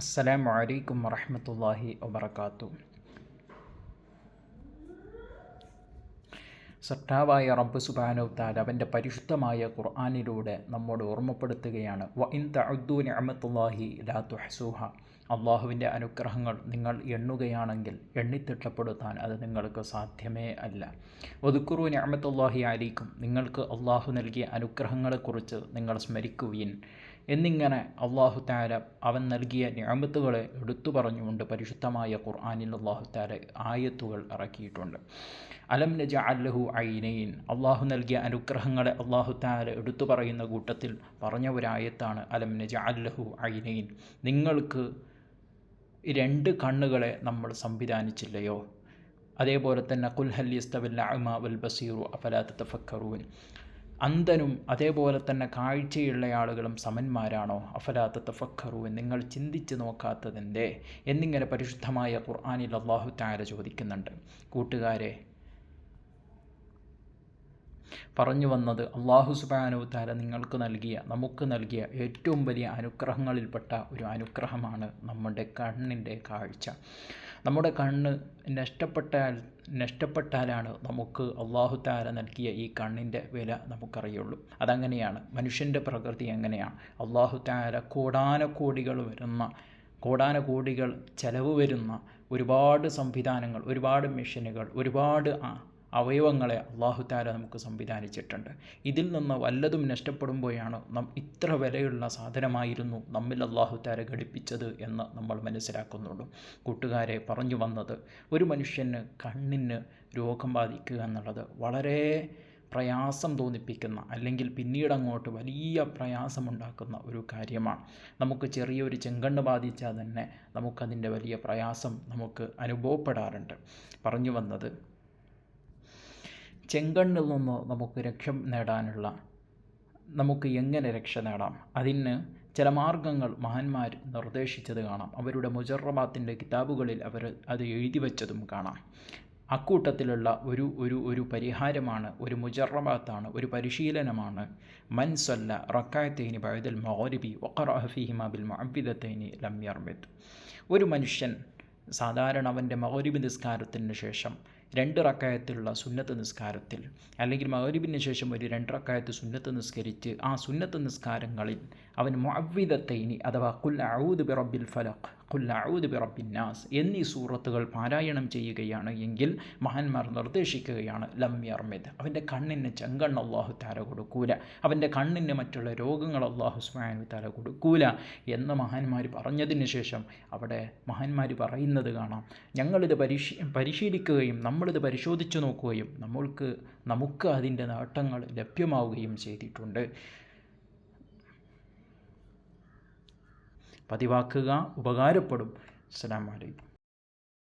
അസ്സലാമു അലൈക്കും വറഹമത്തല്ലാഹി വബർക്കാത്തു സട്ടാവായ റബ്ബ് സുബാനോ താൽ അവന്റെ പരിശുദ്ധമായ ഖുർആാനിലൂടെ നമ്മോട് ഓർമ്മപ്പെടുത്തുകയാണ്. വ ഇൻ തഅദ്ദു നിഅമത്തുല്ലാഹി ലാ തുഹ്സൂഹ. അള്ളാഹുവിന്റെ അനുഗ്രഹങ്ങൾ നിങ്ങൾ എണ്ണുകയാണെങ്കിൽ എണ്ണിത്തിട്ടപ്പെടുത്താൻ അത് നിങ്ങൾക്ക് സാധ്യമേ അല്ല. ഒതുക്കുറു നിഅമത്തുല്ലാഹി ആലിക്കും നിങ്ങൾക്ക് അള്ളാഹു നൽകിയ അനുഗ്രഹങ്ങളെക്കുറിച്ച് നിങ്ങൾ സ്മരിക്കുവിൻ. എന്നിങ്ങനെ അള്ളാഹു താര അവൻ നൽകിയ ഞാമത്തുകളെ എടുത്തു പറഞ്ഞുകൊണ്ട് പരിശുദ്ധമായ ഖുർആാനിൽ അള്ളാഹു താര ആയത്തുകൾ ഇറക്കിയിട്ടുണ്ട്. അലം നജ അല്ലഹു ഐനയിൻ അള്ളാഹു നൽകിയ അനുഗ്രഹങ്ങളെ അള്ളാഹു താര എടുത്തു പറയുന്ന കൂട്ടത്തിൽ പറഞ്ഞ ഒരായത്താണ് അലം നജ അല്ലഹു ഐനയിൻ നിങ്ങൾക്ക് രണ്ട് കണ്ണുകളെ നമ്മൾ സംവിധാനിച്ചില്ലയോ? അതേപോലെ തന്നെ കുൽഹല്യസ്തവല്ല അമ വൽ ബസീറു അഫലാത്ത് തഫക്കറൂൻ അന്ധനും അതേപോലെ തന്നെ കാഴ്ചയുള്ള ആളുകളും സമന്മാരാണോ? അഫലാത്ത തഫക്കറുവൻ നിങ്ങൾ ചിന്തിച്ച് നോക്കാത്തതിന്റെ എന്നിങ്ങനെ പരിശുദ്ധമായ ഖുർആാനിൽ അള്ളാഹു താര ചോദിക്കുന്നുണ്ട്. കൂട്ടുകാരെ പറഞ്ഞു വന്നത് അള്ളാഹു സുബാനു താര നിങ്ങൾക്ക് നൽകിയ നമുക്ക് നൽകിയ ഏറ്റവും വലിയ അനുഗ്രഹങ്ങളിൽപ്പെട്ട ഒരു അനുഗ്രഹമാണ് നമ്മുടെ കണ്ണിന്റെ കാഴ്ച. നമ്മുടെ കണ്ണ് നഷ്ടപ്പെട്ടാൽ നഷ്ടപ്പെട്ടാലാണ് നമുക്ക് അള്ളാഹു താര നൽകിയ ഈ കണ്ണിന്റെ വില നമുക്കറിയുള്ളൂ. അതങ്ങനെയാണ്. മനുഷ്യന്റെ പ്രകൃതി എങ്ങനെയാണ്? അള്ളാഹു താര കോടാനക്കോടികൾ വരുന്ന കോടാനക്കോടികൾ ചെലവ് വരുന്ന ഒരുപാട് സംവിധാനങ്ങൾ ഒരുപാട് മെഷീനുകൾ ഒരുപാട് അവയവങ്ങളെ അള്ളാഹുത്താല നമുക്ക് സംവിധാനിച്ചിട്ടുണ്ട്. ഇതിൽ നിന്ന് വല്ലതും നഷ്ടപ്പെടുമ്പോഴാണ് നാം ഇത്ര വിലയുള്ള സാധനമായിരുന്നു നമ്മിൽ അള്ളാഹുത്താല ഘടിപ്പിച്ചത് എന്ന് നമ്മൾ മനസ്സിലാക്കുന്നുള്ളൂ. കൂട്ടുകാരെ പറഞ്ഞു വന്നത് ഒരു മനുഷ്യന് കണ്ണിന് രോഗം ബാധിക്കുക എന്നുള്ളത് വളരെ പ്രയാസം തോന്നിപ്പിക്കുന്ന അല്ലെങ്കിൽ പിന്നീട് അങ്ങോട്ട് വലിയ പ്രയാസമുണ്ടാക്കുന്ന ഒരു കാര്യമാണ്. നമുക്ക് ചെറിയൊരു ചെങ്കണ്ണ് ബാധിച്ചാൽ തന്നെ നമുക്കതിന്റെ വലിയ പ്രയാസം നമുക്ക് അനുഭവപ്പെടാറുണ്ട്. പറഞ്ഞു വന്നത് ചെങ്കണ്ണിൽ നിന്ന് നമുക്ക് രക്ഷ നേടാനുള്ള നമുക്ക് എങ്ങനെ രക്ഷ നേടാം? അതിന് ചില മാർഗങ്ങൾ മഹാന്മാർ നിർദ്ദേശിച്ചത് കാണാം. അവരുടെ മുജറബാത്തിന്റെ കിതാബുകളിൽ അവർ അത് എഴുതി വച്ചതും കാണാം. അക്കൂട്ടത്തിലുള്ള ഒരു ഒരു ഒരു പരിഹാരമാണ് ഒരു മുജറബാത്താണ് ഒരു പരിശീലനമാണ്. മൻസല്ല റക്കായത്തേനി ബൈദൽ മൗരിബി വഖറഹഫിഹിമ ബിൽ മഅബിദത്തേനി ലം യർമിദ്. ഒരു മനുഷ്യൻ സാധാരണ അവന്റെ മൗരിബി നിസ്കാരത്തിന് ശേഷം രണ്ട് റക്കായത്തിലുള്ള സുന്നത്ത് നിസ്കാരത്തിൽ അല്ലെങ്കിൽ മൗരിബിന് ശേഷം ഒരു രണ്ട് റക്കായത്ത് സുന്നത്ത് നിസ്കരിച്ച് ആ സുന്നത്ത് നിസ്കാരങ്ങളിൽ അവൻ മുഅവ്വിദത്തൈനി അഥവാ കുൽ ഔദ് ബിറബിൽ ഫലഖ് കുൽ ഔദ് ബിറബിൻ നാസ് എന്നീ സൂറത്തുകൾ പാരായണം ചെയ്യുകയാണ് എങ്കിൽ മഹാന്മാർ നിർദ്ദേശിക്കുകയാണ് ലം യർമിദ്. അവന്റെ കണ്ണിന് ചെങ്കണ്ണ് അള്ളാഹു താര കൊടുക്കൂല. അവന്റെ കണ്ണിന് മറ്റുള്ള രോഗങ്ങൾ അള്ളാഹു സ്മാനു താര കൊടുക്കൂല എന്ന് മഹാന്മാർ പറഞ്ഞതിന് ശേഷം അവിടെ മഹാന്മാർ പറയുന്നത് കാണാം. ഞങ്ങളിത് പരിശീ പരിശീലിക്കുകയും നമ്മളിത് പരിശോധിച്ചു നോക്കുകയും നമ്മൾക്ക് നമുക്ക് അതിന്റെ നേട്ടങ്ങൾ ലഭ്യമാവുകയും ചെയ്തിട്ടുണ്ട്. പതിവാക്കുക ഉപകാരപ്പെടും. അസ്സാം വലൈക്കും